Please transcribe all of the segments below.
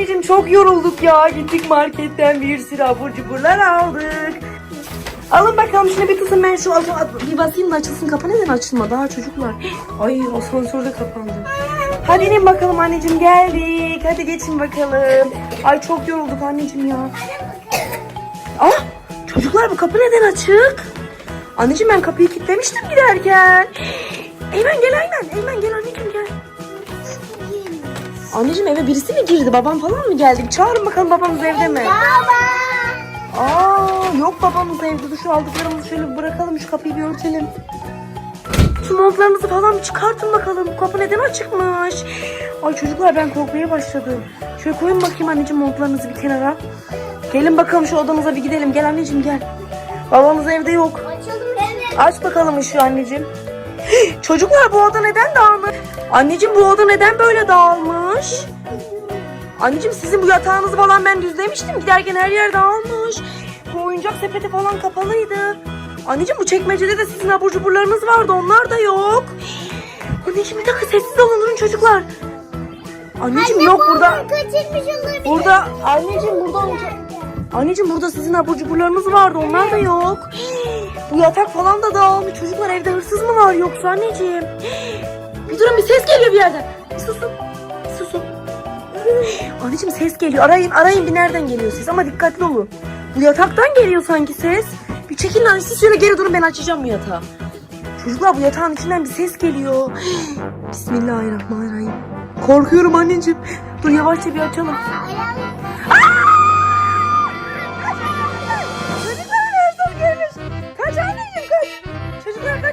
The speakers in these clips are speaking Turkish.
Anneciğim çok yorulduk ya. Gittik marketten bir sürü abur cuburlar aldık. Alın bakalım şunu bir tutun ben şu, şu bir basayım da açılsın. Kapı neden açılmadı ha çocuklar? Ay asansör de kapandı. Hadi inin bakalım anneciğim geldik. Hadi geçin bakalım. Ay çok yorulduk anneciğim ya. Ah çocuklar bu kapı neden açık? Anneciğim ben kapıyı kilitlemiştim giderken. Eymen gel Eymen. Eymen gel anneciğim. Anneciğim eve birisi mi girdi? Babam falan mı geldi? Çağırın bakalım babamız evde mi? Aa yok babamız evde. Şu aldıklarımızı şöyle bir bırakalım. Şu kapıyı bir örtelim. Şu montlarınızı falan bir çıkartın bakalım. Bu kapı neden açıkmış? Ay çocuklar ben korkmaya başladım. Şöyle koyun bakayım anneciğim montlarınızı bir kenara. Gelin bakalım şu odanıza bir gidelim. Gel anneciğim gel. Babamız evde yok. Aç bakalım ışığı anneciğim. Çocuklar bu oda neden dağılmış? Anneciğim bu oda neden böyle dağılmış? Anneciğim sizin bu yatağınızı falan ben düzlemiştim. Giderken her yer dağılmış. Bu oyuncak sepeti falan kapalıydı. Anneciğim bu çekmecede de sizin abur cuburlarınız vardı. Onlar da yok. Anneciğim bir dakika sessiz olun durun çocuklar. Anneciğim yok burada. Kaçırmış olabilir. Burada anneciğim burada. Anneciğim burada sizin abur cuburlarınız vardı. Onlar da yok. Bu yatak falan da dağılmış. Çocuklar evde hırsız mı var yoksa anneciğim? Bir durun bir ses geliyor bir yerden. Bir susun. Bir susun. Anneciğim ses geliyor. Arayın arayın bir nereden geliyor ses ama dikkatli olun. Bu yataktan geliyor sanki ses. Bir çekilin anne siz şöyle geri durun ben açacağım bu yatağı. Çocuklar bu yatağın içinden bir ses geliyor. Bismillahirrahmanirrahim. Korkuyorum anneciğim. Dur yavaşça bir açalım.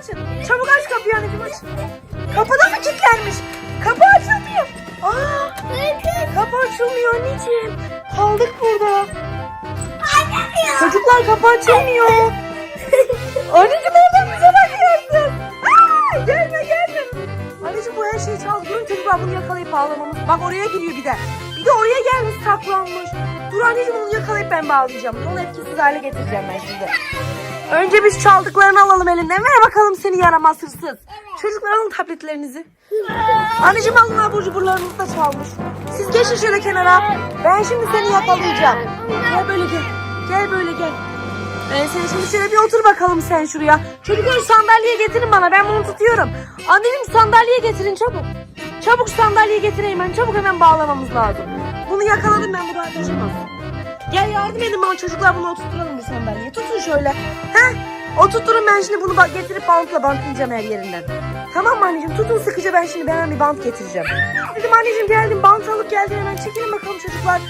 Kaçın. Çabuk aç kapıyı anneciğim aç. Kapıda mı kilitlenmiş? Kapı açılmıyor. Aa, kapı açılmıyor anneciğim. Kaldık burada. Çocuklar kapı açılmıyor. anneciğim oradan bize bakıyorsun. Aa, gelme gelme. Anneciğim bu her şeyi çaldı. Durun çocuklar bunu yakalayıp bağlamamız. Bak oraya giriyor bir de. Bir de oraya gelmiş saklanmış. Dur anneciğim onu yakalayıp ben bağlayacağım. Onu etkisiz hale getireceğim ben şimdi. Önce biz çaldıklarını alalım elinden. Ver bakalım seni yaramaz hırsız. Çocuklar alın tabletlerinizi. Anneciğim alın abur cuburlarınızı da çalmış. Siz geçin şöyle kenara. Ben şimdi seni yakalayacağım. Gel böyle gel. Gel böyle gel. Ben seni şimdi şöyle bir otur bakalım sen şuraya. Çocuklar sandalye getirin bana. Ben bunu tutuyorum. Anneciğim sandalye getirin çabuk. Çabuk sandalye getireyim ben. Çabuk hemen bağlamamız lazım. Bunu yakaladım ben bu da kaçamaz. Gel yardım edin bana çocuklar bunu oturtturalım bu sandalyeye. Tutun şöyle. Heh. Oturtturun ben şimdi bunu bak getirip bantla bantlayacağım her yerinden. Tamam mı anneciğim? Tutun sıkıca ben şimdi hemen bir bant getireceğim. Dedim anneciğim geldim bant alıp geldim hemen. Çekilin bakalım çocuklar.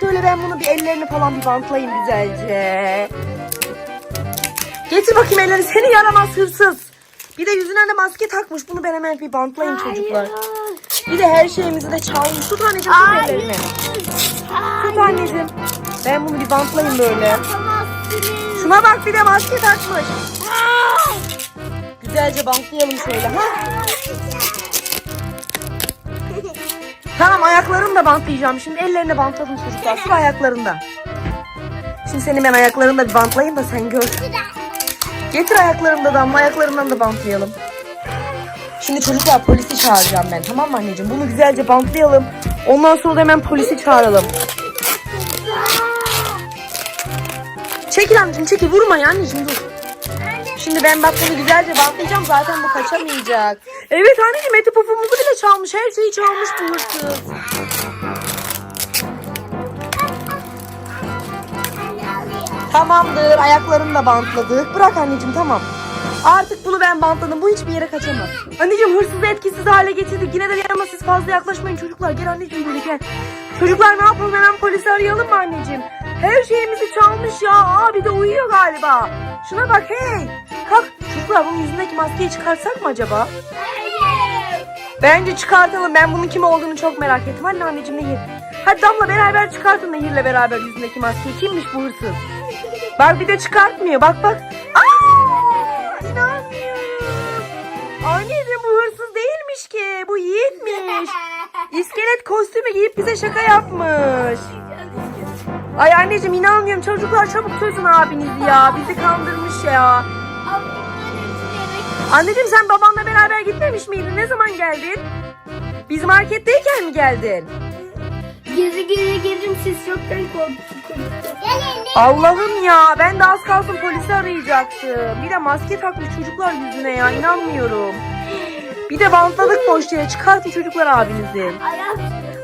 Şöyle ben bunu bir ellerini falan bir bantlayayım güzelce. Getir bakayım ellerini. Seni yaramaz hırsız. Bir de yüzüne de maske takmış. Bunu ben hemen bir bantlayayım çocuklar. Bir de her şeyimizi de çalmış. Tut anneciğim tut ellerini. Tut anneciğim. Ben bunu bir bantlayayım böyle. Şuna bak bir de maske takmış. Güzelce bantlayalım şöyle. Ha? Tamam ayaklarını da bantlayacağım. Şimdi ellerini bantladım çocuklar. Şu ayaklarında. Şimdi seni ben ayaklarını bir bantlayayım da sen gör. Getir ayaklarını da damla ayaklarından da bantlayalım. Şimdi çocuklar polisi çağıracağım ben tamam mı anneciğim? Bunu güzelce bantlayalım. Ondan sonra da hemen polisi çağıralım. Çekil anneciğim çekil vurma ya anneciğim dur. Şimdi ben bak bunu güzelce bantlayacağım zaten bu kaçamayacak. Evet anneciğim eti pufumuzu bile çalmış. Her şeyi çalmış bu hırsız. Tamamdır ayaklarını da bantladık. Bırak anneciğim tamam. Artık bunu ben bantladım. Bu hiçbir yere kaçamaz. Anneciğim hırsızı etkisiz hale getirdik. Yine de yanıma siz fazla yaklaşmayın çocuklar. Gel anneciğim böyle gel. Çocuklar ne yapalım hemen polisi arayalım mı anneciğim? Her şeyimizi çalmış ya. Aa bir de uyuyor galiba. Şuna bak hey. Kalk. Çocuklar bunun yüzündeki maskeyi çıkarsak mı acaba? Bence çıkartalım. Ben bunun kim olduğunu çok merak ettim. Hadi anneciğim Nehir. Hadi Damla beraber çıkartın Nehir'le beraber yüzündeki maskeyi. Kimmiş bu hırsız? Bak bir de çıkartmıyor. Bak bak. Aa! İnanmıyorum. Anneciğim bu hırsız değilmiş ki. Bu Yiğit'miş. İskelet kostümü giyip bize şaka yapmış. Ay anneciğim inanmıyorum. Çocuklar çabuk çözün abinizi ya. Bizi kandırmış ya. Anneciğim sen babanla beraber gitmemiş miydin? Ne zaman geldin? Biz marketteyken mi geldin? geri geri gelirim siz çoktan korktunuz. Allah'ım ya ben de az kalsın polisi arayacaktım. Bir de maske takmış çocuklar yüzüne ya inanmıyorum. Bir de bantladık boşluğa çıkartın çocuklar abinizi.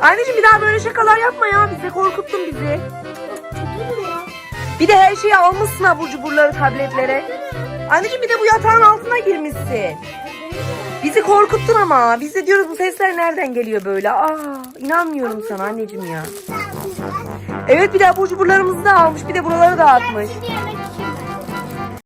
Anneciğim bir daha böyle şakalar yapma ya bize korkuttun bizi. Bir de her şeyi almışsın abur cuburları tabletlere. Anneciğim bir de bu yatağın altına girmişsin. Bizi korkuttun ama. Biz de diyoruz bu sesler nereden geliyor böyle. Aa inanmıyorum sana anneciğim ya. Evet bir de abur cuburlarımızı da almış. Bir de buraları da atmış.